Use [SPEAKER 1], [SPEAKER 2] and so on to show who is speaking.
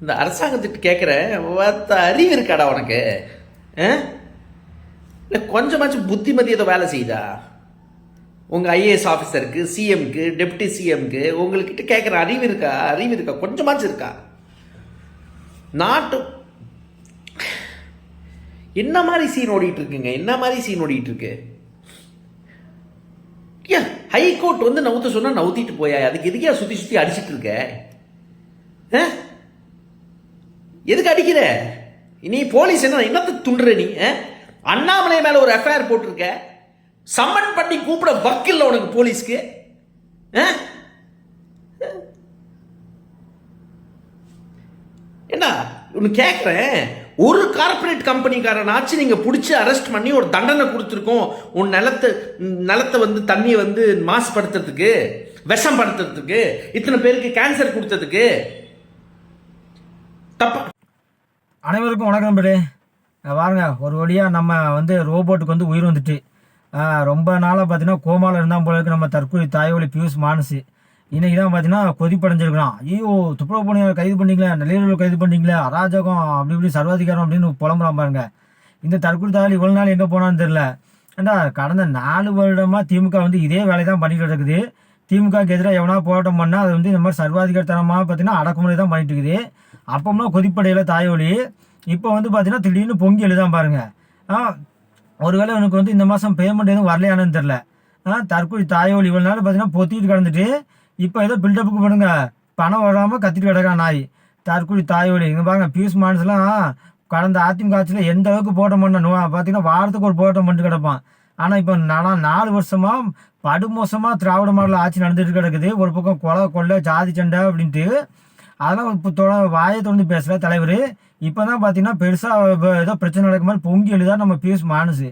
[SPEAKER 1] இந்த அரசாங்கத்திட்ட கேட்குறேன் ஒத்த அறிவு இருக்காடா உனக்கு? ஆ? இல்லை கொஞ்சமாச்சும் புத்திமதி ஏதோ வேலை செய்யுதா? உங்கள் ஐஏஎஸ் ஆஃபீஸருக்கு சிஎம்க்கு டெப்டி சிஎம்க்கு உங்கள்கிட்ட கேட்குற அறிவு இருக்கா? அறிவு இருக்கா? கொஞ்சமாச்சும் இருக்கா? நாட்டு என்ன மாதிரி சீன் ஓடிட்டு இருக்குங்க? என்ன மாதிரி சீன் ஓடிட்டு இருக்கு? ஏன் ஹைகோர்ட் வந்து நவுத்த சொன்னா நவுத்திட்டு போயா? அதுக்கு எதுக்கே சுத்தி சுத்தி அடிச்சிட்டு இருக்க? ஆ? எதுக்கு அடிக்கிற? நீ போலீஸ் என்ன என்னத்தை துண்டுற நீ அண்ணாமலை மேலே ஒரு எஃப்ஐஆர் போட்டிருக்க. சம்மன் பண்ணி கூப்பிட வக்கில்ல உனக்கு போலீஸ்க்கு ஆ? என்ன ஒன்று கேட்குறேன் ஒரு கார்ப்பரேட் கம்பெனிக்காரனாச்சு நீங்கள் பிடிச்சி அரெஸ்ட் பண்ணி ஒரு தண்டனை கொடுத்துருக்கோம். உன் நிலத்தை நிலத்தை வந்து தண்ணியை வந்து மாசுபடுத்துறதுக்கு விஷம் படுத்துறதுக்கு இத்தனை பேருக்கு கேன்சர் கொடுத்ததுக்கு. தப்பா
[SPEAKER 2] அனைவருக்கும் வணக்கம் நண்பரே வாருங்க பாருங்க ஒரு வழியாக நம்ம வந்து ரோபோட்டுக்கு வந்து உயிர் வந்துட்டு ரொம்ப நாளாக பார்த்தீங்கன்னா கோமாவில் இருந்தால் போல இருக்கு நம்ம தற்கொலை தாய்வழி பியூஷ் மானசு. இன்றைக்கி தான் பார்த்தீங்கன்னா கொதிப்படைஞ்சிருக்கலாம் ஐயோ துப்புரவு பணியாளர் கைது பண்ணிங்களே நெல்லையூரில் கைது பண்ணிங்களே அராஜகம் அப்படி இப்படி சர்வாதிகாரம் அப்படின்னு புலம்புறான் பாருங்க. இந்த தற்கொலை தாய் இவ்வளோ நாள் எங்கே போனான்னு தெரில ஏண்டா கடந்த நாலு வருடமாக திமுக வந்து இதே வேலையை தான் பண்ணிகிட்டு இருக்குது. திமுகக்கு எதிராக எவனா போராட்டம் பண்ணால் அது வந்து இந்த மாதிரி சர்வாதிகாரத்தனமாக பார்த்தீங்கன்னா அடக்குமுறை தான் பண்ணிட்டு இருக்குது. அப்போம்னா கொதிப்படையில் தாயொலி இப்போ வந்து பார்த்தீங்கன்னா திடீர்னு பொங்கி எழுதான் பாருங்க. ஆ ஒருவேளை எனக்கு வந்து இந்த மாதம் பேமெண்ட் எதுவும் வரலையானு தெரில ஆ தற்கொலை தாயோலி இவ்வளோ நாள் பார்த்தீங்கன்னா பொத்திட்டு கிடந்துட்டு இப்போ ஏதோ பில்டப்புக்கு பண்ணுங்க பணம் வராமல் கத்திட்டு கிடக்கான் நாய். தற்கொலை தாயோலி இங்கே பாருங்க பியூஸ் மான்ஸ்லாம் கடந்த அதிமுக ஆட்சியில் எந்த அளவுக்கு போட்டம் பண்ணணும் பார்த்தீங்கன்னா வாரத்துக்கு ஒரு போட்டம் பண்ணிட்டு கிடப்பான். ஆனால் இப்போ நான் நாலு வருஷமாக படுமோசமாக திராவிட மாடல் ஆட்சி நடந்துட்டு கிடக்குது. ஒரு பக்கம் கொலை கொள்ளை ஜாதி சண்டை அப்படின்ட்டு. அதெல்லாம் இப்போ தொட வாயை தொடர்ந்து பேசுகிற தலைவர். இப்போ தான் பார்த்தீங்கன்னா பெருசாக ஏதோ பிரச்சனை நடக்கும் மாதிரி பொங்கி எழுதா நம்ம பியூஷ் மானுசு.